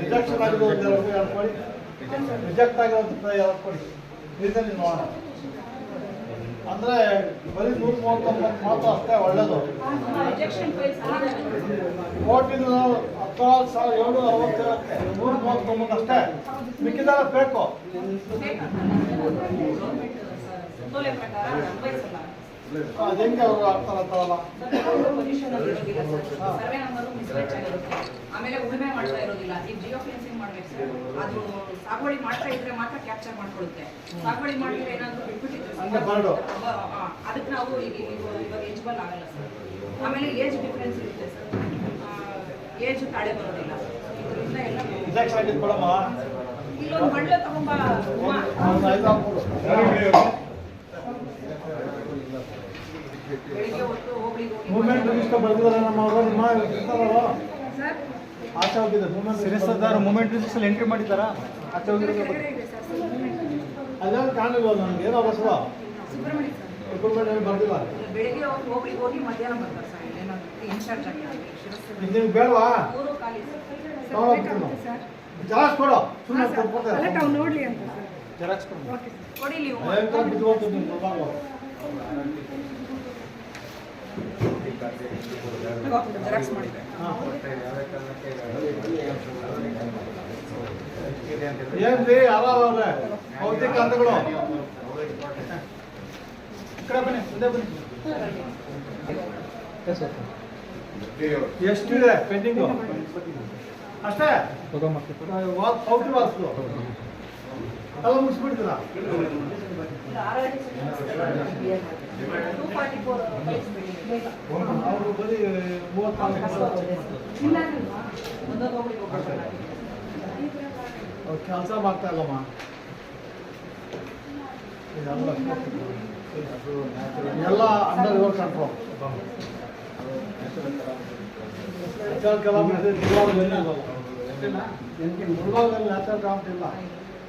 Rejection ಆಗಿರೋದು ಕೊಡಿ. Reject ಆಗಿರೋದು ಕೊಡಿ. ರೀಸನ್ ನೋಡೋಣ. ಅಂದ್ರೆ ಬರೀ ನೂರ ಮೂವತ್ತೊಂಬತ್ತು ಮಾತ್ರ ಅಷ್ಟೇ ಒಳ್ಳೇದು. ಕೋಟಿಂದ ಹತ್ತಾರು ಸಾವಿರ ಏಳು ಅರವತ್ತೇಳಕ್ಕೆ ನೂರ ಮೂವತ್ತೊಂಬತ್ತು ಅಷ್ಟೇ. ಮಿಕ್ಕಿದಾಗ ಬೇಕು. ಅದು ಹೆಂಗೆ ಅವ್ರು ಇರೋದಿಲ್ಲ ಸರ್ ಸರ್ವೆ ನಂಬರ್ ಮಿಸ್ಮ್ಯಾಚ್ ಆಗಿರುತ್ತೆ ಆಮೇಲೆ ಉಳುಮೆ ಮಾಡ್ತಾ ಇರೋದಿಲ್ಲ ಈಗ ಜಿಯೋ ಫೆನ್ಸಿಂಗ್ ಮಾಡ್ಬೇಕು ಸರ್ ಅದು ಸಾಗುವಳಿ ಮಾಡ್ತಾ ಇದ್ರೆ ಮಾತ್ರ ಕ್ಯಾಪ್ಚರ್ ಮಾಡ್ಕೊಳ್ಳುತ್ತೆ ಸಾಗುವಳಿ ಮಾಡಿದ್ರೆ ಏನಾದ್ರು ಬಿಟ್ಬಿಟ್ಟಿದ್ರೆ. ಅದಕ್ಕೆ ನಾವು ಈಗ ಇವಾಗ ಎಲಿಜಿಬಲ್ ಆಗಲ್ಲ ಸರ್ ಆಮೇಲೆ ಏಜ್ ಡಿಫ್ರೆನ್ಸ್ ಇರುತ್ತೆ ಸರ್ ಏಜ್ ತಾಳೆ ಬರೋದಿಲ್ಲ. ಇದರಿಂದ ಎಲ್ಲ ಇಲ್ಲೊಂದು ಮಂಡ್ಲ ತಗೊಂಬ. ಮೂವ್ಮೆಂಟ್ ರಿಜಿಸ್ಟರ್ ಬರ್ದಿದ್ದಾರೆ ನಮ್ಮ ಅವರು ನಿಮ್ಮ ಇರ್ತಾರಲ್ಲ ಸರ್ ಆಚೆ ಹೋಗಿದೆ ಮೂವ್ಮೆಂಟ್ ಸಿರಿಸದಾರ ಮೂಮೆಂಟ್ ರಿಜಿಸ್ಟರ್ ಎಂಟ್ರಿ ಮಾಡಿದ್ದಾರಾ? ಆಚೆ ಸರ್ ಮೂವ್ಮೆಂಟ್ ಅದೇನು ನನಗೆ ಏನೋ ಬಸವ ಸುಬ್ರಹ್ಮಣ್ಯ ಬರ್ದಿಲ್ಲ ಬೆಳಿಗ್ಗೆ ಹೊತ್ತು ಹೋಗ್ಲಿಕ್ಕೆ ಹೋಗಿ ಮಧ್ಯಾಹ್ನ ಬರ್ತಾರೆ ಸರ್ ಇನ್ಚಾರ್ಜ್ ಆಗಿ ನಿಮ್ಗೆ ಬೇಡವಾ? ಜಾಸ್ತಿ ಕೊಡು. ಸುಮ್ಮನೆ ಅಲ್ಲ ಕೊಡ್ತಾರೆ ಜೆರಾಕ್ಸ್ ಕೊಡಿ. Okay sir. ಕೊಡಿ ನೀವು. ಏನ್ರಿ ಯಾರವ್ರೆ ಭೌತಿಕ ಬನ್ನಿ ಎಷ್ಟಿದೆ ಪೆಂಡಿಂಗು ಅಷ್ಟೇ? ವಾ- ವಾಸ್ತು ಎಲ್ಲ ಮುಗಿಸ್ಬಿಡ್ತೀರಾ? ಅವರು ಬರೀ ಅವ್ರು ಕೆಲಸ ಮಾಡ್ತಾ ಇಲ್ಲಮ್ಮ. ಎಲ್ಲ under your control natural calamity ಮುಳುಗಾಲದಲ್ಲಿ natural calamity ಇಲ್ಲ.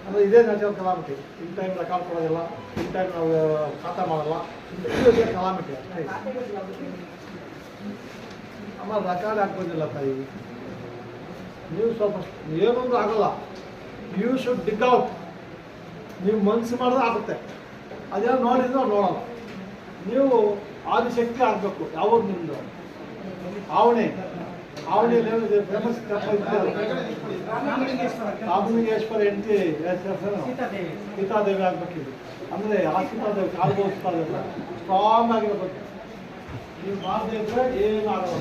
ಅಂದರೆ ಇದೇ natural calamity in time record ಕೊಡೋದಿಲ್ಲ ಇನ್ ಟೈಮ್ ನಾವು ಖಾತಾ ಮಾಡಲ್ಲ. ಇದೇ ಕಲಾಮಿಟಿ ಅಮ್ಮ ರೆಕಾರ್ಡ್ ಹಾಕ್ಬೋದಿಲ್ಲ ತಾಯಿ. ನೀವು ಸ್ವಲ್ಪ ಏನೊಂದು ಆಗಲ್ಲ. ಯು ಶುಡ್ ಡಿಗ್ ಔಟ್ ನೀವು ಮನಸ್ಸು ಮಾಡಿದ್ರೆ ಆಗುತ್ತೆ. ಅದೇನೋ ನೋಡಿದ್ರು ಅವ್ರು ನೋಡಲ್ಲ. ನೀವು ಆದಿಶಕ್ತಿ ಆಗಬೇಕು, ಯಾವಾಗ ನಿಮ್ಮದು ಆವಣಿ. ಏನಿದೆ? ಫೇಮಸ್ ರಾಮಲಿಂಗೇಶ್ವರ ಹೆಂಡತಿ ಸೀತಾದೇವಿ. ಆಗ್ಬೇಕಿದೆ. ಅಂದರೆ ಆ ಸೀತಾದೇವಿ ಕಾಲ್ಬೋಸ್ತಾ ಸ್ಟ್ರಾಂಗ್ ಆಗಿರ್ಬೇಕು. ನೀವು ಮಾಡದೇ ಇದ್ರೆ ಏನು ಆಗಲ್ಲ.